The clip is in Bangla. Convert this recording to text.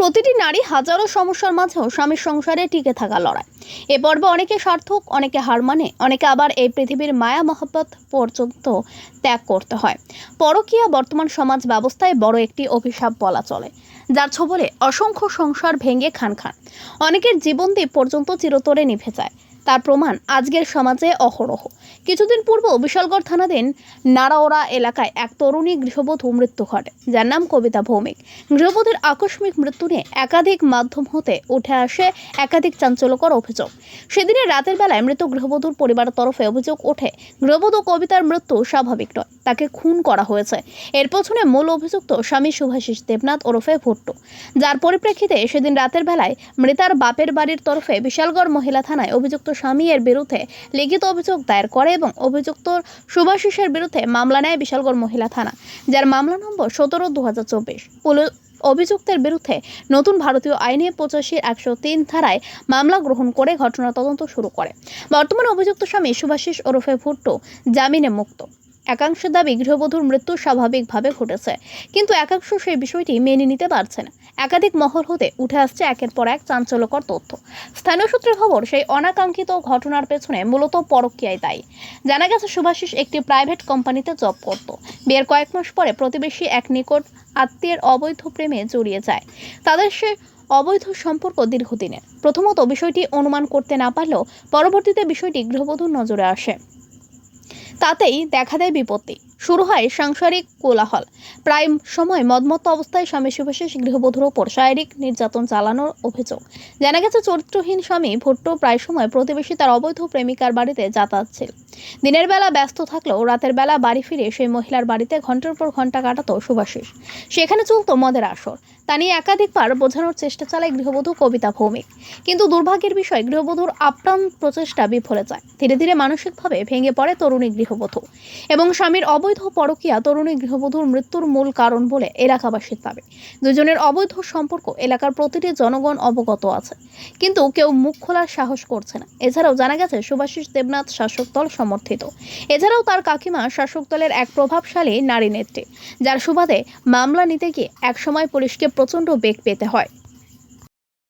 প্রতিটি নারী হাজারো সমস্যার মাঝেও স্বামীর সংসারে টিকে থাকা লড়াই। এ পর্বে অনেকে সার্থক, অনেকে হার মানে অনেকে আবার এই পৃথিবীর মায়া মহাব্বত পর্যন্ত ত্যাগ করতে হয়। পরকীয়া বর্তমান সমাজ ব্যবস্থায় বড় একটি অভিশাপ বলা চলে, যার ছবলে অসংখ্য সংসার ভেঙে খান খান অনেকের জীবন দ্বীপ পর্যন্ত চিরতরে নিভে যায়। তার প্রমাণ আজকের সমাজে অহরহ। কিছুদিন পূর্ব বিশালগড় থানাধীন নারাওরা এলাকায় এক তরুণী গৃহবধূ মৃত্যু ঘটে, যার নাম কবিতা ভৌমিক। গৃহবধূর আকস্মিক মৃত্যু নিয়ে একাধিক মাধ্যম হতে উঠে আসে একাধিক চাঞ্চল্যকর অভিযোগ। সেদিনের রাতের বেলায় মৃত গৃহবধূর পরিবারের তরফে অভিযোগ ওঠে, গৃহবধূ কবিতার মৃত্যু স্বাভাবিক নয়। তাকে খুন করা হয়েছে। এর পেছনে মূল অভিযুক্ত স্বামী শুভাশিস দেবনাথ ওরফে ভুট্টো। যার পরিপ্রেক্ষিতে সেদিন রাতের বেলায় মৃতার বাপের বাড়ির তরফে বিশালগড় মহিলা থানায় অভিযুক্ত স্বামী এর বিরুদ্ধে লিখিত অভিযোগ দায়ের করে এবং অভিযুক্ত শুভাশিসের বিরুদ্ধে মামলা নেয় বিশালগড় মহিলা থানা, যার মামলা নম্বর সতেরো দু হাজার চব্বিশ অভিযুক্তের বিরুদ্ধে নতুন ভারতীয় আইনে পঁচাশির একশো তিন ধারায় মামলা গ্রহণ করে ঘটনা তদন্ত শুরু করে। বর্তমানে অভিযুক্ত স্বামী শুভাশিস ওরফে ভুট্টো জামিনে মুক্ত। একাংশ দাবি গৃহবধূর মৃত্যু স্বাভাবিকভাবে ঘটেছে। কিন্তু একাংশ সেই বিষয়টি মেনে নিতে পারছে না। একাধিক মহল হতে উঠে আসছে একের পর এক চাঞ্চল্যকর তথ্য। স্থানীয় সূত্রে খবর, সেই অনাকাঙ্ক্ষিত ঘটনার পেছনে মূলত পরকীয়াই দায়ী। জানা গেছে শুভাশিস একটি প্রাইভেট কোম্পানিতে জব করত। বিয়ের কয়েক মাস পরে প্রতিবেশী এক নিকট আত্মীয়ের অবৈধ প্রেমে জড়িয়ে যায়। তাদের সে অবৈধ সম্পর্ক দীর্ঘদিনের। প্রথমত বিষয়টি অনুমান করতে না পারলেও পরবর্তীতে বিষয়টি গৃহবধূর নজরে আসে। তাতেই দেখা দেয় বিপত্তি। শুরু হয় সাংসারিক কোলাহল। প্রায় সময় মদমত্ত অবস্থায় স্বামী শুভাশিস গৃহবধূর ওপর শারীরিক নির্যাতন চালানোর অভিযোগ। জানা গেছে, চরিত্রহীন স্বামী ভুট্টো প্রায় সময় প্রতিবেশী তার অবৈধ প্রেমিকার বাড়িতে যাতায়াত ছিল। দিনের বেলা ব্যস্ত থাকলেও রাতের বেলা বাড়ি ফিরে সেই মহিলার বাড়িতে ঘণ্টার পর ঘণ্টা কাটাতো শুভাশিস সেখানে চলতো মদের আসর। তা নিয়ে একাধিকবার বোঝানোর চেষ্টা চালায় গৃহবধূ কবিতা ভৌমিক। কিন্তু দুর্ভাগ্যের বিষয়, গৃহবধূর আপ্রাণ প্রচেষ্টা বিফলে যায়। ধীরে ধীরে মানসিকভাবে ভেঙে পড়ে তরুণী গৃহবধূ। এবং স্বামীর অবৈধ পরকীয়া তরুণী গৃহবধূর মৃত্যুর মূল কারণ বলে এলাকাবাসীর দাবি। দুজনের অবৈধ সম্পর্ক এলাকার প্রতিটি জনগণ অবগত আছে। কিন্তু কেউ মুখ খোলার সাহস করছে না। এছাড়াও জানা গেছে, সুভাষিস দেবনাথ শাসক দল সমর্থিত। এছাড়াও তার কাকিমা শাসক দলের এক প্রভাবশালী নারী নেত্রী, যার সুবাদে মামলা নিতে গিয়ে একসময় পুলিশকে প্রচণ্ড বেগ পেতে হয়।